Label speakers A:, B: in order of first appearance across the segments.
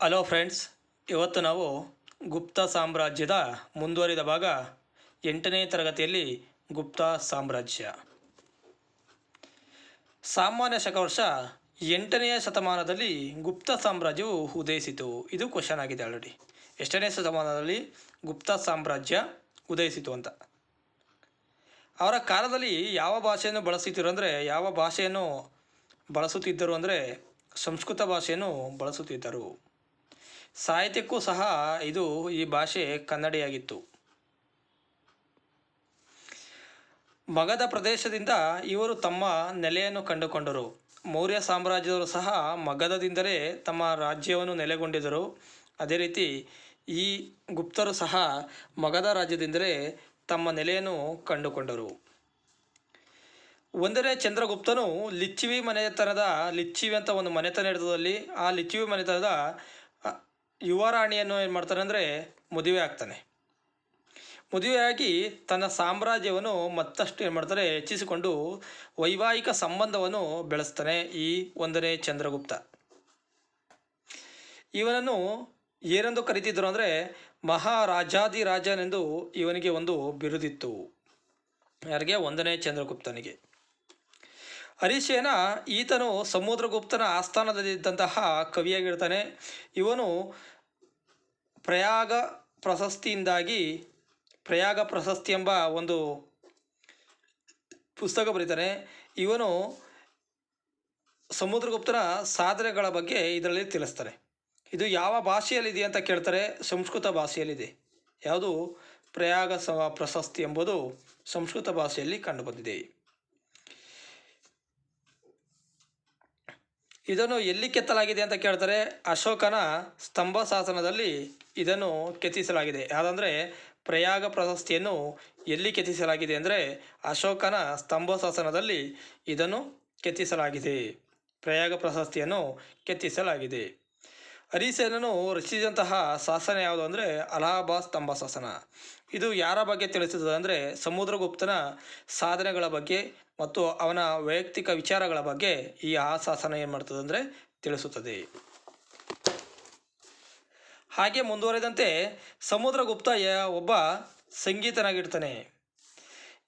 A: Hello friends ಇವತ್ತು ನಾವು ಗುಪ್ತ ಸಾಮ್ರಾಜ್ಯದ ಮುಂದುವರಿದ ಭಾಗ ಎಂಟನೇ ತರಗತಿಯಲ್ಲಿ ಗುಪ್ತ ಸಾಮ್ರಾಜ್ಯ. ಸಾಮಾನ್ಯ ಶಕವರ್ಷ ಎಂಟನೆಯ ಶತಮಾನದಲ್ಲಿ ಗುಪ್ತ ಸಾಮ್ರಾಜ್ಯವು ಉದಯಿಸಿತು. ಇದು ಕ್ವಶನ್ ಆಗಿದೆ ಆಲ್ರೆಡಿ ಎಷ್ಟನೇ ಶತಮಾನದಲ್ಲಿ ಗುಪ್ತ ಸಾಮ್ರಾಜ್ಯ ಉದಯಿಸಿತು ಅಂತ. ಅವರ ಕಾಲದಲ್ಲಿ ಯಾವ ಭಾಷೆಯನ್ನು ಬಳಸುತ್ತಿರು ಅಂದರೆ, ಯಾವ ಭಾಷೆಯನ್ನು ಬಳಸುತ್ತಿದ್ದರು ಅಂದರೆ, ಸಂಸ್ಕೃತ ಭಾಷೆಯನ್ನು ಬಳಸುತ್ತಿದ್ದರು. ಸಾಹಿತ್ಯಕ್ಕೂ ಸಹ ಇದು ಈ ಭಾಷೆ ಕನ್ನಡಿಯಾಗಿತ್ತು. ಮಗಧ ಪ್ರದೇಶದಿಂದ ಇವರು ತಮ್ಮ ನೆಲೆಯನ್ನು ಕಂಡುಕೊಂಡರು. ಮೌರ್ಯ ಸಾಮ್ರಾಜ್ಯದವರು ಸಹ ಮಗಧದಿಂದಲೇ ತಮ್ಮ ರಾಜ್ಯವನ್ನು ನೆಲೆಗೊಂಡಿದ್ದರು. ಅದೇ ರೀತಿ ಈ ಗುಪ್ತರು ಸಹ ಮಗಧ ರಾಜ್ಯದಿಂದಲೇ ತಮ್ಮ ನೆಲೆಯನ್ನು ಕಂಡುಕೊಂಡರು. ಒಂದನೇ ಚಂದ್ರಗುಪ್ತನು ಲಿಚ್ಚಿವಿ ಮನೆತನದ ಲಿಚ್ಚಿವಿ ಅಂತ ಒಂದು ಮನೆತನ ಇರ್ತದಲ್ಲಿ ಆ ಲಿಚ್ಚಿವಿ ಮನೆತನದ ಯುವರಾಣಿಯನ್ನು ಏನು ಮಾಡ್ತಾನೆ ಅಂದರೆ ಮದುವೆ ಆಗ್ತಾನೆ. ಮದುವೆಯಾಗಿ ತನ್ನ ಸಾಮ್ರಾಜ್ಯವನ್ನು ಮತ್ತಷ್ಟು ಏನು ಮಾಡ್ತಾರೆ, ಹೆಚ್ಚಿಸಿಕೊಂಡು ವೈವಾಹಿಕ ಸಂಬಂಧವನ್ನು ಬೆಳೆಸ್ತಾನೆ ಈ ಒಂದನೇ ಚಂದ್ರಗುಪ್ತ. ಇವನನ್ನು ಏನೆಂದು ಕರಿತಿದ್ರು ಅಂದರೆ ಮಹಾರಾಜಾದಿರಾಜನೆಂದು ಇವನಿಗೆ ಒಂದು ಬಿರುದಿತ್ತು. ಯಾರಿಗೆ? ಒಂದನೇ ಚಂದ್ರಗುಪ್ತನಿಗೆ. ಹರಿಶೇನ ಈತನು ಸಮುದ್ರಗುಪ್ತನ ಆಸ್ಥಾನದಲ್ಲಿದ್ದಂತಹ ಕವಿಯಾಗಿರ್ತಾನೆ. ಇವನು ಪ್ರಯಾಗ ಪ್ರಶಸ್ತಿಯಿಂದಾಗಿ ಪ್ರಯಾಗ ಪ್ರಶಸ್ತಿ ಎಂಬ ಒಂದು ಪುಸ್ತಕ ಬರೀತಾನೆ. ಇವನು ಸಮುದ್ರಗುಪ್ತನ ಸಾಧನೆಗಳ ಬಗ್ಗೆ ಇದರಲ್ಲಿ ತಿಳಿಸ್ತಾರೆ. ಇದು ಯಾವ ಭಾಷೆಯಲ್ಲಿದೆ ಅಂತ ಕೇಳ್ತಾರೆ. ಸಂಸ್ಕೃತ ಭಾಷೆಯಲ್ಲಿದೆ. ಯಾವುದು ಪ್ರಯಾಗ ಪ್ರಶಸ್ತಿ ಎಂಬುದು ಸಂಸ್ಕೃತ ಭಾಷೆಯಲ್ಲಿ ಕಂಡುಬಂದಿದೆ. ಇದನ್ನು ಎಲ್ಲಿ ಕೆತ್ತಲಾಗಿದೆ ಅಂತ ಕೇಳ್ತಾರೆ ಅಶೋಕನ ಸ್ತಂಭ ಶಾಸನದಲ್ಲಿ ಇದನ್ನು ಕೆತ್ತಿಸಲಾಗಿದೆ. ಯಾವುದಂದರೆ ಪ್ರಯಾಗ ಪ್ರಶಸ್ತಿಯನ್ನು ಎಲ್ಲಿ ಕೆತ್ತಿಸಲಾಗಿದೆ ಅಂದರೆ ಅಶೋಕನ ಸ್ತಂಭ ಶಾಸನದಲ್ಲಿ ಇದನ್ನು ಕೆತ್ತಿಸಲಾಗಿದೆ. ಪ್ರಯಾಗ ಪ್ರಶಸ್ತಿಯನ್ನು ಕೆತ್ತಿಸಲಾಗಿದೆ. ಹರಿಸೇನನು ರಚಿಸಿದಂತಹ ಶಾಸನ ಯಾವುದು ಅಂದರೆ ಅಲಹಾಬಾದ್ ಸ್ತಂಭ ಶಾಸನ ಇದು ಯಾರ ಬಗ್ಗೆ ತಿಳಿಸುತ್ತದೆ ಅಂದರೆ ಸಮುದ್ರಗುಪ್ತನ ಸಾಧನೆಗಳ ಬಗ್ಗೆ ಮತ್ತು ಅವನ ವೈಯಕ್ತಿಕ ವಿಚಾರಗಳ ಬಗ್ಗೆ ಈ ಆಶಾಸನ ಶಾಸನ ಏನು ಮಾಡ್ತದೆ ಅಂದರೆ ತಿಳಿಸುತ್ತದೆ. ಹಾಗೆ ಮುಂದುವರೆದಂತೆ ಸಮುದ್ರಗುಪ್ತ ಒಬ್ಬ ಸಂಗೀತನಾಗಿರ್ತಾನೆ.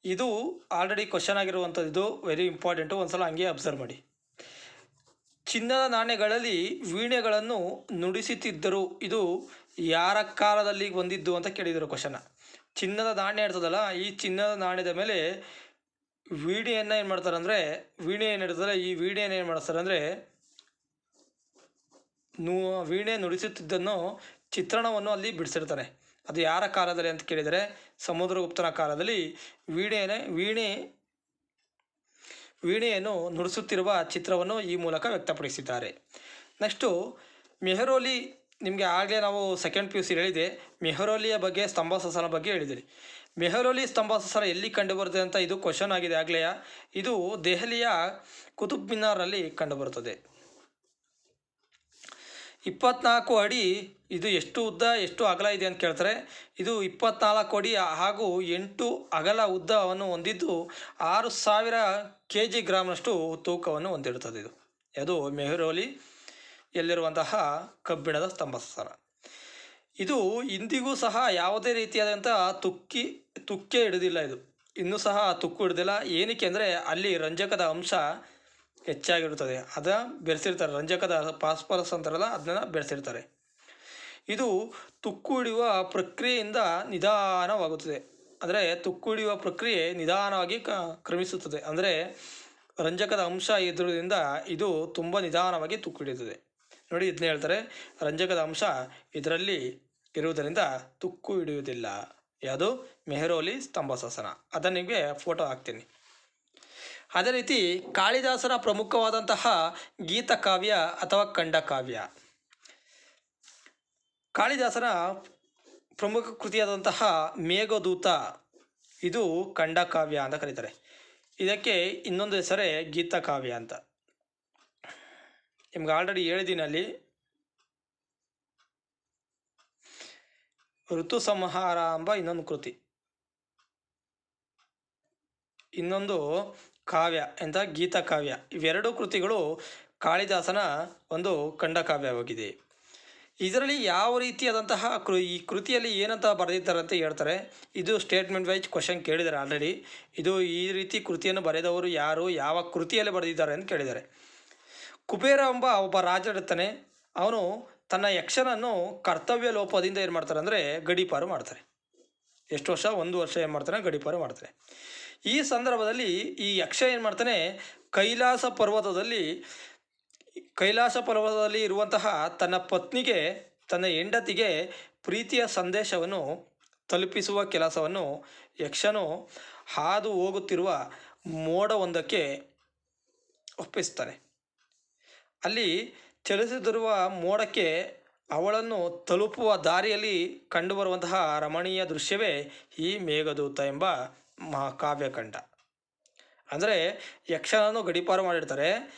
A: ಇದು ಆಲ್ರೆಡಿ ಕ್ವಶನ್ ಆಗಿರುವಂಥದ್ದು ವೆರಿ ಇಂಪಾರ್ಟೆಂಟು ಒಂದ್ಸಲ ಹಂಗೆ ಅಬ್ಸರ್ವ್ ಮಾಡಿ. ಚಿನ್ನದ ನಾಣ್ಯಗಳಲ್ಲಿ ವೀಣೆಗಳನ್ನು ನುಡಿಸುತ್ತಿದ್ದರು, ಇದು ಯಾರ ಕಾಲದಲ್ಲಿ ಬಂದಿದ್ದು ಅಂತ ಕೇಳಿದರು ಕ್ವಶನ ಚಿನ್ನದ ನಾಣ್ಯ ಇರ್ತದಲ್ಲ, ಈ ಚಿನ್ನದ ನಾಣ್ಯದ ಮೇಲೆ ವೀಣೆಯನ್ನು ಏನು ಮಾಡ್ತಾರೆ ಅಂದರೆ ವೀಣೆ ಏನು ಇರ್ತದಲ್ಲ, ಈ ವೀಣೆಯನ್ನು ಏನು ಮಾಡ್ತಾರೆ ಅಂದರೆ ನೂ, ವೀಣೆ ನುಡಿಸುತ್ತಿದ್ದನ್ನು ಚಿತ್ರಣವನ್ನು ಅಲ್ಲಿ ಬಿಡಿಸಿರ್ತಾರೆ ಅದು ಯಾರ ಕಾಲದಲ್ಲಿ ಅಂತ ಕೇಳಿದರೆ, ಸಮುದ್ರಗುಪ್ತನ ಕಾಲದಲ್ಲಿ ವೀಣೆಯನ್ನೇ, ವೀಣೆ, ವೀಣೆಯನ್ನು ನುಡಿಸುತ್ತಿರುವ ಚಿತ್ರವನ್ನು ಈ ಮೂಲಕ ವ್ಯಕ್ತಪಡಿಸಿದ್ದಾರೆ. ನೆಕ್ಸ್ಟು ಮೆಹರೋಲಿ ನಿಮಗೆ ಆಗಲೇ ನಾವು ಸೆಕೆಂಡ್ ಪಿ ಯು ಸಿ ಹೇಳಿದೆ ಮೆಹರೋಲಿಯ ಬಗ್ಗೆ ಸ್ತಂಭ ಬಗ್ಗೆ ಹೇಳಿದ್ದೀರಿ ಮೆಹರೋಲಿ ಸ್ತಂಭ ಎಲ್ಲಿ ಕಂಡುಬರುತ್ತದೆ ಅಂತ ಇದು ಕ್ವಶನ್ ಆಗಿದೆ ಆಗಲೇ ಇದು ದೆಹಲಿಯ ಕುತುಬ್ ಮಿನಾರಲ್ಲಿ ಕಂಡುಬರುತ್ತದೆ. ಇಪ್ಪತ್ನಾಲ್ಕು ಅಡಿ, ಇದು ಎಷ್ಟು ಉದ್ದ, ಎಷ್ಟು ಅಗಲ ಇದೆ ಅಂತ ಕೇಳ್ತಾರೆ. ಇದು ಇಪ್ಪತ್ನಾಲ್ಕು ಅಡಿ ಹಾಗೂ ಎಂಟು ಅಗಲ ಉದ್ದವನ್ನು ಹೊಂದಿದ್ದು ಆರು ಸಾವಿರ ಕೆ ಜಿ ಗ್ರಾಮ್ನಷ್ಟು ತೂಕವನ್ನು ಹೊಂದಿರುತ್ತದೆ ಇದು. ಅದು ಮೆಹರೋಲಿ ಎಲ್ಲಿರುವಂತಹ ಕಬ್ಬಿಣದ ಸ್ತಂಭಸ್ಥಾನ ಇದು ಇಂದಿಗೂ ಸಹ ಯಾವುದೇ ರೀತಿಯಾದಂಥ ತುಕ್ಕಿ, ತುಕ್ಕೆ ಹಿಡಿದಿಲ್ಲ ಇದು. ಇನ್ನೂ ಸಹ ತುಕ್ಕು ಹಿಡಿದಿಲ್ಲ. ಏನಕ್ಕೆ ಅಂದರೆ ಅಲ್ಲಿ ರಂಜಕದ ಅಂಶ ಹೆಚ್ಚಾಗಿರುತ್ತದೆ. ಅದ ಬೆರೆಸಿರ್ತಾರೆ ರಂಜಕದ ಪಾಸ್ಪರಸ್ ಅಂತಾರಲ್ಲ ಅದನ್ನ ಬೆರೆಸಿರ್ತಾರೆ ಇದು ತುಕ್ಕು ಹಿಡಿಯುವ ಪ್ರಕ್ರಿಯೆಯಿಂದ ನಿಧಾನವಾಗುತ್ತದೆ. ಅಂದರೆ ತುಕ್ಕು ಹಿಡಿಯುವ ಪ್ರಕ್ರಿಯೆ ನಿಧಾನವಾಗಿ ಕ, ಕ್ರಮಿಸುತ್ತದೆ. ಅಂದರೆ ರಂಜಕದ ಅಂಶ ಇದ್ರಿಂದ ಇದು ತುಂಬ ನಿಧಾನವಾಗಿ ತುಕ್ಕು ಹಿಡಿಯುತ್ತದೆ. ನೋಡಿ ಇದನ್ನ ಹೇಳ್ತಾರೆ. ರಂಜಕದ ಅಂಶ ಇದರಲ್ಲಿ ಇರುವುದರಿಂದ ತುಕ್ಕು ಹಿಡಿಯುವುದಿಲ್ಲ. ಯಾವುದು? ಮೆಹರೋಲಿ ಸ್ತಂಭ ಶಾಸನ ಅದನ್ನು ನಿಮಗೆ ಫೋಟೋ ಹಾಕ್ತೀನಿ. ಅದೇ ರೀತಿ ಕಾಳಿದಾಸನ ಪ್ರಮುಖವಾದಂತಹ ಗೀತಕಾವ್ಯ ಅಥವಾ ಖಂಡಕಾವ್ಯ ಕಾಳಿದಾಸನ ಪ್ರಮುಖ ಕೃತಿಯಾದಂತಹ ಮೇಘದೂತ ಇದು ಖಂಡಕಾವ್ಯ ಅಂತ ಕರೀತಾರೆ. ಇದಕ್ಕೆ ಇನ್ನೊಂದು ಹೆಸರೇ ಗೀತಕಾವ್ಯ ಅಂತ. ನಿಮ್ಗೆ ಆಲ್ರೆಡಿ ಹೇಳಿದ್ದೀನಿ ಅಲ್ಲಿ ಋತು ಸಂಹಾರ ಎಂಬ ಇನ್ನೊಂದು ಕೃತಿ. ಇನ್ನೊಂದು ಕಾವ್ಯ ಎಂತ ಗೀತಕಾವ್ಯ ಇವೆರಡೂ ಕೃತಿಗಳು ಕಾಳಿದಾಸನ ಒಂದು ಖಂಡಕಾವ್ಯವಾಗಿದೆ ಇದರಲ್ಲಿ ಯಾವ ರೀತಿಯಾದಂತಹ ಕೃ, ಈ ಕೃತಿಯಲ್ಲಿ ಏನಂತ ಬರೆದಿದ್ದಾರೆ ಅಂತ ಹೇಳ್ತಾರೆ. ಇದು ಸ್ಟೇಟ್ಮೆಂಟ್ ವೈಸ್ ಕ್ವಶನ್ ಕೇಳಿದ್ದಾರೆ ಆಲ್ರೆಡಿ ಇದು ಈ ರೀತಿ ಕೃತಿಯನ್ನು ಬರೆದವರು ಯಾರು, ಯಾವ ಕೃತಿಯಲ್ಲಿ ಬರೆದಿದ್ದಾರೆ ಅಂತ ಕೇಳಿದ್ದಾರೆ. ಕುಬೇರ ಎಂಬ ಒಬ್ಬ ರಾಜ ಇರ್ತಾನೆ ಅವನು ತನ್ನ ಯಕ್ಷನನ್ನು ಕರ್ತವ್ಯ ಲೋಪದಿಂದ ಏನು ಮಾಡ್ತಾರೆ ಅಂದರೆ ಗಡೀಪಾರು ಮಾಡ್ತಾರೆ ಎಷ್ಟು ವರ್ಷ? ಒಂದು ವರ್ಷ ಏನು ಮಾಡ್ತಾನೆ? ಗಡೀಪಾರು ಮಾಡ್ತಾನೆ. ಈ ಸಂದರ್ಭದಲ್ಲಿ ಈ ಯಕ್ಷ ಏನು ಮಾಡ್ತಾನೆ? ಕೈಲಾಸ ಪರ್ವತದಲ್ಲಿ ಕೈಲಾಸ ಪರ್ವತದಲ್ಲಿ ಇರುವಂತಹ ತನ್ನ ಪತ್ನಿಗೆ, ತನ್ನ ಹೆಂಡತಿಗೆ ಪ್ರೀತಿಯ ಸಂದೇಶವನ್ನು ತಲುಪಿಸುವ ಕೆಲಸವನ್ನು ಯಕ್ಷನು ಹಾದು ಹೋಗುತ್ತಿರುವ ಮೋಡವೊಂದಕ್ಕೆ ಒಪ್ಪಿಸ್ತಾನೆ. ಅಲ್ಲಿ ಚಲಿಸುತ್ತಿರುವ ಮೋಡಕ್ಕೆ ಅವಳನ್ನು ತಲುಪುವ ದಾರಿಯಲ್ಲಿ ಕಂಡುಬರುವಂತಹ ರಮಣೀಯ ದೃಶ್ಯವೇ ಈ ಮೇಘದೂತ ಎಂಬ ಮಹಾಕಾವ್ಯಖಂಡ ಅಂದರೆ ಯಕ್ಷನನ್ನು ಗಡೀಪಾರು ಮಾಡಿರ್ತಾರೆ.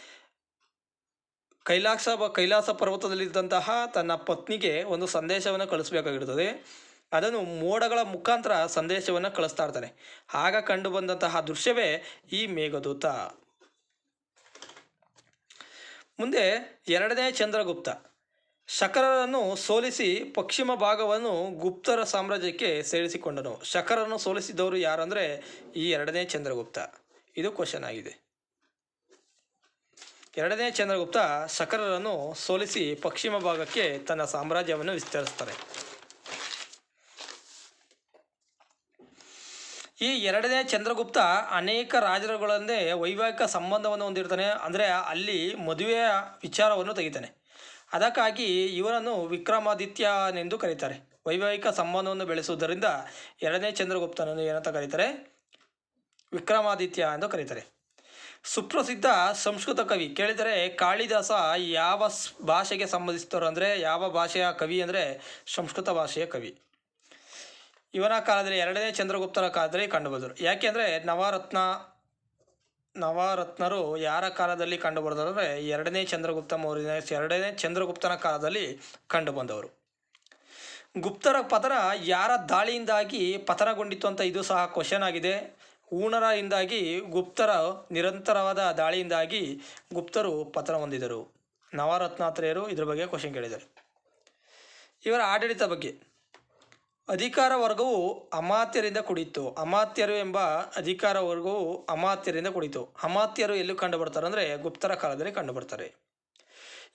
A: ಕೈಲಾಸ ಕೈಲಾಸ ಪರ್ವತದಲ್ಲಿದ್ದಂತಹ ತನ್ನ ಪತ್ನಿಗೆ ಒಂದು ಸಂದೇಶವನ್ನು ಕಳಿಸಬೇಕಾಗಿರ್ತದೆ. ಅದನ್ನು ಮೋಡಗಳ ಮುಖಾಂತರ ಸಂದೇಶವನ್ನು ಕಳಿಸ್ತಾ ಇರ್ತಾನೆ. ಆಗ ಕಂಡು ಬಂದಂತಹ ದೃಶ್ಯವೇ ಈ ಮೇಘದೂತ. ಮುಂದೆ ಎರಡನೇ ಚಂದ್ರಗುಪ್ತ. ಶಕರರನ್ನು ಸೋಲಿಸಿ ಪಶ್ಚಿಮ ಭಾಗವನ್ನು ಗುಪ್ತರ ಸಾಮ್ರಾಜ್ಯಕ್ಕೆ ಸೇರಿಸಿಕೊಂಡನು. ಶಕರನ್ನು ಸೋಲಿಸಿದವರು ಯಾರಂದರೆ ಈ ಎರಡನೇ ಚಂದ್ರಗುಪ್ತ. ಇದು ಕ್ವಶನ್ ಆಗಿದೆ. ಎರಡನೇ ಚಂದ್ರಗುಪ್ತ ಶಕರರನ್ನು ಸೋಲಿಸಿ ಪಶ್ಚಿಮ ಭಾಗಕ್ಕೆ ತನ್ನ ಸಾಮ್ರಾಜ್ಯವನ್ನು ವಿಸ್ತರಿಸ್ತಾರೆ. ಈ ಎರಡನೇ ಚಂದ್ರಗುಪ್ತ ಅನೇಕ ರಾಜರುಗಳೊಂದೇ ವೈವಾಹಿಕ ಸಂಬಂಧವನ್ನು ಹೊಂದಿರ್ತಾನೆ. ಅಂದರೆ ಅಲ್ಲಿ ಮದುವೆಯ ವಿಚಾರವನ್ನು ತೆಗಿತಾನೆ. ಅದಕ್ಕಾಗಿ ಇವನನ್ನು ವಿಕ್ರಮಾದಿತ್ಯನೆಂದು ಕರೀತಾರೆ. ವೈವಾಹಿಕ ಸಂಬಂಧವನ್ನು ಬೆಳೆಸುವುದರಿಂದ ಎರಡನೇ ಚಂದ್ರಗುಪ್ತನನ್ನು ಏನಂತ ಕರೀತಾರೆ? ವಿಕ್ರಮಾದಿತ್ಯ ಎಂದು ಕರೀತಾರೆ. ಸುಪ್ರಸಿದ್ಧ ಸಂಸ್ಕೃತ ಕವಿ ಕೇಳಿದರೆ ಕಾಳಿದಾಸ ಯಾವ ಭಾಷೆಗೆ ಸಂಬಂಧಿಸಿದವರು ಅಂದರೆ, ಯಾವ ಭಾಷೆಯ ಕವಿ ಅಂದರೆ ಸಂಸ್ಕೃತ ಭಾಷೆಯ ಕವಿ. ಇವನ ಕಾಲದಲ್ಲಿ ಎರಡನೇ ಚಂದ್ರಗುಪ್ತನ ಕಾಲದಲ್ಲಿ ಕಂಡುಬಂದರು. ಯಾಕೆಂದರೆ ನವರತ್ನ, ನವರತ್ನರು ಯಾರ ಕಾಲದಲ್ಲಿ ಕಂಡುಬರ್ತಾರೆ ಅಂದರೆ ಎರಡನೇ ಚಂದ್ರಗುಪ್ತ ಮೌರ್ಯನ ಎರಡನೇ ಚಂದ್ರಗುಪ್ತನ ಕಾಲದಲ್ಲಿ ಕಂಡುಬಂದವರು. ಗುಪ್ತರ ಪತನ ಯಾರ ದಾಳಿಯಿಂದಾಗಿ ಪತನಗೊಂಡಿತ್ತು ಅಂತ ಇದು ಸಹ ಕ್ವಶನ್ ಆಗಿದೆ. ಊಣರಿಂದಾಗಿ ಗುಪ್ತರ ನಿರಂತರವಾದ ದಾಳಿಯಿಂದಾಗಿ ಗುಪ್ತರು ಪತನ ಹೊಂದಿದರು. ನವರತ್ನಾತ್ರೆಯರು ಇದ್ರ ಬಗ್ಗೆ ಕ್ವಶನ್ ಕೇಳಿದ್ದಾರೆ. ಇವರ ಆಡಳಿತ ಬಗ್ಗೆ. ಅಧಿಕಾರ ವರ್ಗವು ಅಮಾತ್ಯರಿಂದ ಕುಡಿತು ಅಮಾತ್ಯರು ಎಂಬ ಅಧಿಕಾರ ವರ್ಗವು ಅಮಾತ್ಯರಿಂದ ಕುಡಿತು ಅಮಾತ್ಯರು ಎಲ್ಲೂ ಕಂಡು ಬರ್ತಾರೆ ಅಂದರೆ ಗುಪ್ತರ ಕಾಲದಲ್ಲಿ ಕಂಡುಬರ್ತಾರೆ.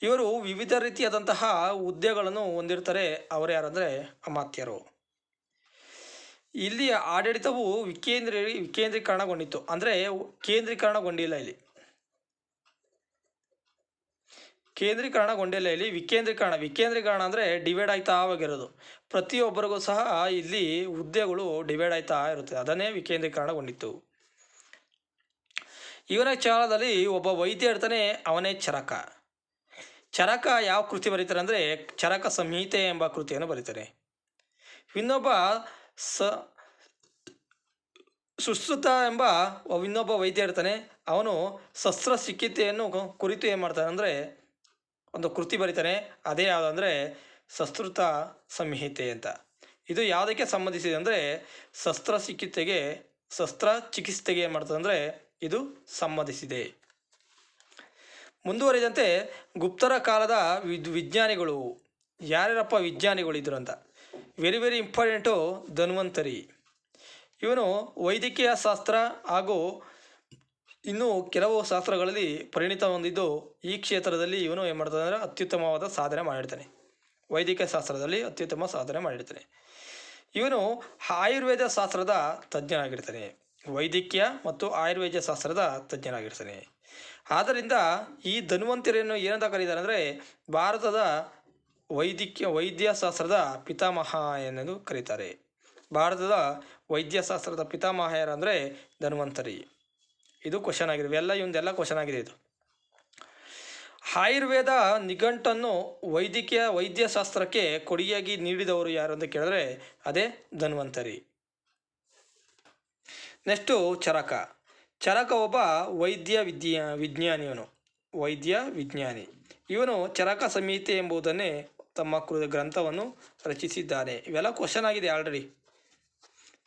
A: ಇವರು ವಿವಿಧ ರೀತಿಯಾದಂತಹ ಹುದ್ದೆಗಳನ್ನು ಹೊಂದಿರ್ತಾರೆ. ಅವರು ಯಾರಂದರೆ ಅಮಾತ್ಯರು. ಇಲ್ಲಿಯ ಆಡಳಿತವು ವಿಕೇಂದ್ರೀ, ವಿಕೇಂದ್ರೀಕರಣಗೊಂಡಿತ್ತು. ಅಂದರೆ ಕೇಂದ್ರೀಕರಣಗೊಂಡಿಲ್ಲ ಇಲ್ಲಿ. ಕೇಂದ್ರೀಕರಣಗೊಂಡಿಲ್ಲ ಇಲ್ಲಿ. ವಿಕೇಂದ್ರೀಕರಣ ವಿಕೇಂದ್ರೀಕರಣ ಅಂದರೆ ಡಿವೈಡ್ ಆಯ್ತಾ ಆಗಿರೋದು. ಪ್ರತಿಯೊಬ್ಬರಿಗೂ ಸಹ ಇಲ್ಲಿ ಹುದ್ದೆಗಳು ಡಿವೈಡ್ ಆಯ್ತಾ ಇರುತ್ತೆ. ಅದನ್ನೇ ವಿಕೇಂದ್ರೀಕರಣಗೊಂಡಿತ್ತು. ಇವನ ಚಾಲದಲ್ಲಿ ಒಬ್ಬ ವೈದ್ಯ ಇರ್ತಾನೆ, ಅವನೇ ಚರಕ. ಚರಕ ಯಾವ ಕೃತಿ ಬರೀತಾರೆ ಅಂದರೆ ಚರಕ ಸಂಹಿತೆ ಎಂಬ ಕೃತಿಯನ್ನು ಬರೀತಾರೆ. ಇನ್ನೊಬ್ಬ ಸ, ಸುಶ್ರುತ ಎಂಬ ಇನ್ನೊಬ್ಬ ವೈದ್ಯ ಇರ್ತಾನೆ. ಅವನು ಶಸ್ತ್ರಚಿಕಿತ್ಸೆಯನ್ನು ಸಿಕ್ಕಿತೆಯನ್ನು ಕುರಿತು ಏನು ಮಾಡ್ತಾನೆ ಅಂದರೆ ಒಂದು ಕೃತಿ ಬರೀತಾನೆ, ಅದೇ ಯಾವುದಂದರೆ ಸಸ್ಕೃತ ಸಂಹಿತೆ ಅಂತ. ಇದು ಯಾವುದಕ್ಕೆ ಸಂಬಂಧಿಸಿದೆ ಅಂದರೆ ಶಸ್ತ್ರ ಚಿಕಿತ್ಸೆಗೆ ಶಸ್ತ್ರ ಚಿಕಿತ್ಸೆಗೆ ಏನು ಮಾಡ್ತದೆ ಇದು ಸಂಬಂಧಿಸಿದೆ. ಮುಂದುವರಿದಂತೆ ಗುಪ್ತರ ಕಾಲದ ವಿಜ್ಞಾನಿಗಳು. ಯಾರ್ಯಾರಪ್ಪ ವಿಜ್ಞಾನಿಗಳು ಇದ್ರು ಅಂತ. Very very important Dhanvantari. ಇವನು ವೈದ್ಯಕೀಯ ಶಾಸ್ತ್ರ ಹಾಗೂ ಇನ್ನು ಕೆಲವು ಶಾಸ್ತ್ರಗಳಲ್ಲಿ ಪರಿಣಿತ ಹೊಂದಿದ್ದು ಈ ಕ್ಷೇತ್ರದಲ್ಲಿ ಇವನು ಏನು ಮಾಡ್ತಾನೆ ಅಂದರೆ ಅತ್ಯುತ್ತಮವಾದ ಸಾಧನೆ ಮಾಡಿರ್ತಾನೆ. ವೈದಿಕ ಶಾಸ್ತ್ರದಲ್ಲಿ ಅತ್ಯುತ್ತಮ ಸಾಧನೆ ಮಾಡಿರ್ತಾನೆ. ಇವನು ಆಯುರ್ವೇದ ಶಾಸ್ತ್ರದ ತಜ್ಞನಾಗಿರ್ತಾನೆ. ವೈದ್ಯಕೀಯ ಮತ್ತು ಆಯುರ್ವೇದ ಶಾಸ್ತ್ರದ ತಜ್ಞನಾಗಿರ್ತಾನೆ. ಆದ್ದರಿಂದ ಈ ಧನ್ವಂತರಿಯನ್ನು ಏನಂತ ಕರೀತಾರೆ ಅಂದರೆ ಭಾರತದ ವೈದ್ಯಕೀಯ, ವೈದ್ಯಶಾಸ್ತ್ರದ ಪಿತಾಮಹ ಎಂದು ಕರೀತಾರೆ. ಭಾರತದ ವೈದ್ಯಶಾಸ್ತ್ರದ ಪಿತಾಮಹ ಯಾರಂದರೆ ಧನ್ವಂತರಿ. ಇದು ಕ್ವಶನ್ ಆಗಿದೆ. ಇವೆಲ್ಲ ಇವಂದೆಲ್ಲ ಕ್ವಶನ್ ಆಗಿದೆ ಇದು. ಆಯುರ್ವೇದ ನಿಘಂಟನ್ನು ವೈದ್ಯಕೀಯ ವೈದ್ಯಶಾಸ್ತ್ರಕ್ಕೆ ಕೊಡುಗೆಯಾಗಿ ನೀಡಿದವರು ಯಾರು ಅಂತ ಕೇಳಿದ್ರೆ ಅದೇ ಧನ್ವಂತರಿ. ನೆಕ್ಸ್ಟು ಚರಕ. ಚರಕ ಒಬ್ಬ ವೈದ್ಯ ವಿದ್ಯ ವಿಜ್ಞಾನಿಯವನು. ವೈದ್ಯ ವಿಜ್ಞಾನಿ. ಇವನು ಚರಕ ಸಂಹಿತೆ ಎಂಬುದನ್ನೇ ತಮ್ಮ ಕೃ ಗ್ರಂಥವನ್ನು ರಚಿಸಿದ್ದಾನೆ. ಇವೆಲ್ಲ ಕ್ವಶನ್ ಆಗಿದೆ ಆಲ್ರೆಡಿ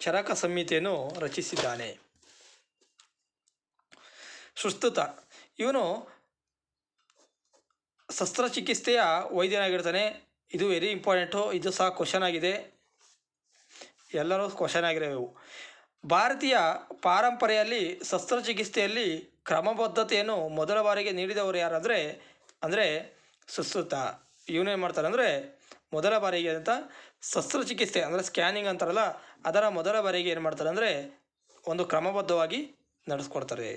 A: ಚರಕ ಸಂಹಿತೆಯನ್ನು ರಚಿಸಿದ್ದಾನೆ. ಸುಸ್ತುತ. ಇವನು ಶಸ್ತ್ರಚಿಕಿತ್ಸೆಯ ವೈದ್ಯನಾಗಿರ್ತಾನೆ. ಇದು ವೆರಿ ಇಂಪಾರ್ಟೆಂಟು ಇದು ಸಹ ಕ್ವಶನ್ ಆಗಿದೆ. ಎಲ್ಲರೂ ಕ್ವಶನ್ ಆಗಿರೋವು ಭಾರತೀಯ ಪಾರಂಪರೆಯಲ್ಲಿ ಶಸ್ತ್ರಚಿಕಿತ್ಸೆಯಲ್ಲಿ ಕ್ರಮಬದ್ಧತೆಯನ್ನು ಮೊದಲ ಬಾರಿಗೆ ನೀಡಿದವರು ಯಾರಂದರೆ, ಅಂದರೆ ಸುಶ್ರುತ ಇವನೇನು ಮಾಡ್ತಾರೆ ಅಂದರೆ, ಮೊದಲ ಬಾರಿಗೆ ಅಂತ ಶಸ್ತ್ರಚಿಕಿತ್ಸೆ, ಅಂದರೆ ಸ್ಕ್ಯಾನಿಂಗ್ ಅಂತಾರಲ್ಲ, ಅದರ ಮೊದಲ ಬಾರಿಗೆ ಏನು ಮಾಡ್ತಾರೆ ಅಂದರೆ, ಒಂದು ಕ್ರಮಬದ್ಧವಾಗಿ ನಡೆಸ್ಕೊಡ್ತಾರೆ.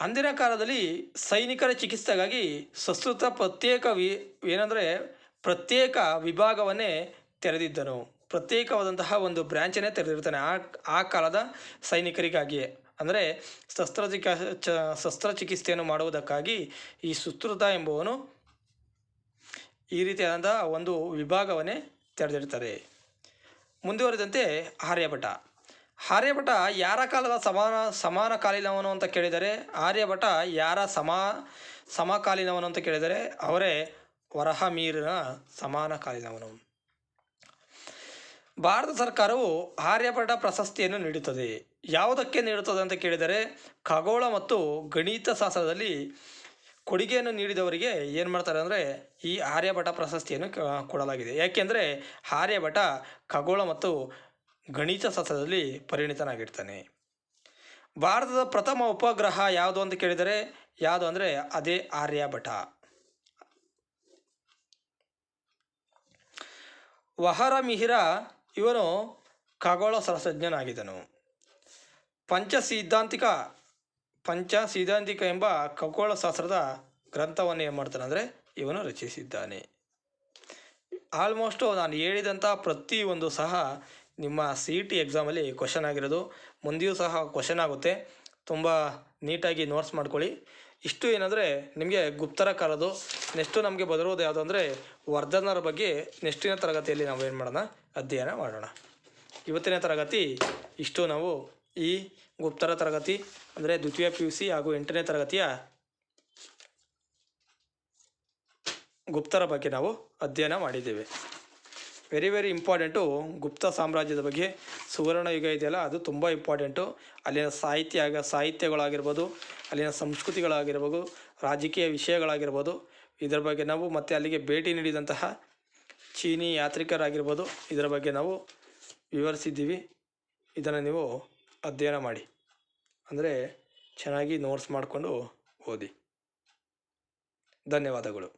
A: ಅಂದಿನ ಕಾಲದಲ್ಲಿ ಸೈನಿಕರ ಚಿಕಿತ್ಸೆಗಾಗಿ ಸುಶ್ರುತ ಪ್ರತ್ಯೇಕ ವಿ, ಏನಂದರೆ ಪ್ರತ್ಯೇಕ ವಿಭಾಗವನ್ನೇ ತೆರೆದಿದ್ದನು. ಪ್ರತ್ಯೇಕವಾದಂತಹ ಒಂದು ಬ್ರ್ಯಾಂಚನ್ನೇ ತೆರೆದಿರ್ತಾನೆ. ಆ ಆ ಕಾಲದ ಸೈನಿಕರಿಗಾಗಿಯೇ. ಅಂದರೆ ಶಸ್ತ್ರಚಿಕ, ಚ, ಶಸ್ತ್ರಚಿಕಿತ್ಸೆಯನ್ನು ಮಾಡುವುದಕ್ಕಾಗಿ ಈ ಸುಶ್ರುತ ಎಂಬುವನು ಈ ರೀತಿಯಾದಂತಹ ಒಂದು ವಿಭಾಗವನ್ನೇ ತೆರೆದಿರ್ತಾರೆ ಮುಂದುವರಿದಂತೆ ಆರ್ಯಭಟ. ಆರ್ಯಭಟ ಯಾರ ಕಾಲದ ಸಮಾನ ಸಮಾನ ಕಾಲಿನವನು ಅಂತ ಕೇಳಿದರೆ, ಆರ್ಯಭಟ ಯಾರ ಸಮಾ, ಸಮಕಾಲೀನವನು ಅಂತ ಕೇಳಿದರೆ, ಅವರೇ ವರಹಮೀರನ ಸಮಾನ ಕಾಲಿನವನು ಭಾರತ ಸರ್ಕಾರವು ಆರ್ಯಭಟ ಪ್ರಶಸ್ತಿಯನ್ನು ನೀಡುತ್ತದೆ. ಯಾವುದಕ್ಕೆ ನೀಡುತ್ತದೆ ಅಂತ ಕೇಳಿದರೆ, ಖಗೋಳ ಮತ್ತು ಗಣಿತ ಶಾಸ್ತ್ರದಲ್ಲಿ ಕೊಡುಗೆಯನ್ನು ನೀಡಿದವರಿಗೆ ಏನು ಮಾಡ್ತಾರೆ ಅಂದರೆ, ಈ ಆರ್ಯಭಟ ಪ್ರಶಸ್ತಿಯನ್ನು ಕೊಡಲಾಗಿದೆ. ಯಾಕೆಂದರೆ ಆರ್ಯಭಟ ಖಗೋಳ ಮತ್ತು ಗಣಿತ ಶಾಸ್ತ್ರದಲ್ಲಿ ಪರಿಣಿತನಾಗಿರ್ತಾನೆ. ಭಾರತದ ಪ್ರಥಮ ಉಪಗ್ರಹ ಯಾವುದು ಅಂತ ಕೇಳಿದರೆ ಯಾವುದು ಅಂದರೆ ಅದೇ ಆರ್ಯಭಟ. ವಹರ ಮಿಹಿರ ಇವನು ಖಗೋಳ ಶಾಸ್ತ್ರಜ್ಞನಾಗಿದ್ದನು. ಪಂಚ ಸಿದ್ಧಾಂತಿಕ ಪಂಚ ಸಿದ್ಧಾಂತಿಕ ಎಂಬ ಖಗೋಳ ಶಾಸ್ತ್ರದ ಗ್ರಂಥವನ್ನು ಏನು ಮಾಡ್ತಾನೆ ಅಂದರೆ ಇವನು ರಚಿಸಿದ್ದಾನೆ. ಆಲ್ಮೋಸ್ಟು ನಾನು ಹೇಳಿದಂಥ ಪ್ರತಿಯೊಂದು ಸಹ ನಿಮ್ಮ ಸಿ ಇ ಟಿ ಎಕ್ಸಾಮಲ್ಲಿ ಕ್ವಶನ್ ಆಗಿರೋದು. ಮುಂದೆಯೂ ಸಹ ಕ್ವಶನ್ ಆಗುತ್ತೆ. ತುಂಬ ನೀಟಾಗಿ ನೋಟ್ಸ್ ಮಾಡ್ಕೊಳ್ಳಿ. ಇಷ್ಟು ಏನಂದರೆ ನಿಮಗೆ ಗುಪ್ತರ ಕಾಲದು ನೆಕ್ಸ್ಟು ನಮಗೆ ಬದಲೋದು ಯಾವುದು ಅಂದರೆ ವರ್ಧನರ ಬಗ್ಗೆ ನೆಕ್ಸ್ಟಿನ ತರಗತಿಯಲ್ಲಿ ನಾವು ಏನು ಮಾಡೋಣ? ಅಧ್ಯಯನ ಮಾಡೋಣ. ಇವತ್ತಿನ ತರಗತಿ ಇಷ್ಟು ನಾವು. ಈ ಗುಪ್ತರ ತರಗತಿ ಅಂದರೆ ದ್ವಿತೀಯ ಪಿ ಯು ಸಿ ಹಾಗೂ ಎಂಟನೇ ತರಗತಿಯ ಗುಪ್ತರ ಬಗ್ಗೆ ನಾವು ಅಧ್ಯಯನ ಮಾಡಿದ್ದೇವೆ. ವೆರಿ ವೆರಿ ಇಂಪಾರ್ಟೆಂಟು ಗುಪ್ತ ಸಾಮ್ರಾಜ್ಯದ ಬಗ್ಗೆ ಸುವರ್ಣ ಯುಗ ಇದೆಯಲ್ಲ, ಅದು ತುಂಬ ಇಂಪಾರ್ಟೆಂಟು ಅಲ್ಲಿನ ಸಾಹಿತ್ಯ ಆಗ ಸಾಹಿತ್ಯಗಳಾಗಿರ್ಬೋದು, ಅಲ್ಲಿನ ಸಂಸ್ಕೃತಿಗಳಾಗಿರ್ಬೋದು, ರಾಜಕೀಯ ವಿಷಯಗಳಾಗಿರ್ಬೋದು, ಇದರ ಬಗ್ಗೆ ನಾವು ಮತ್ತು ಅಲ್ಲಿಗೆ ಭೇಟಿ ನೀಡಿದಂತಹ ಚೀನಿ ಯಾತ್ರಿಕರಾಗಿರ್ಬೋದು, ಇದರ ಬಗ್ಗೆ ನಾವು ವಿವರಿಸಿದ್ದೀವಿ. ಇದನ್ನು ನೀವು ಅಧ್ಯಯನ ಮಾಡಿ. ಅಂದರೆ ಚೆನ್ನಾಗಿ ನೋಟ್ಸ್ ಮಾಡಿಕೊಂಡು ಓದಿ. ಧನ್ಯವಾದಗಳು.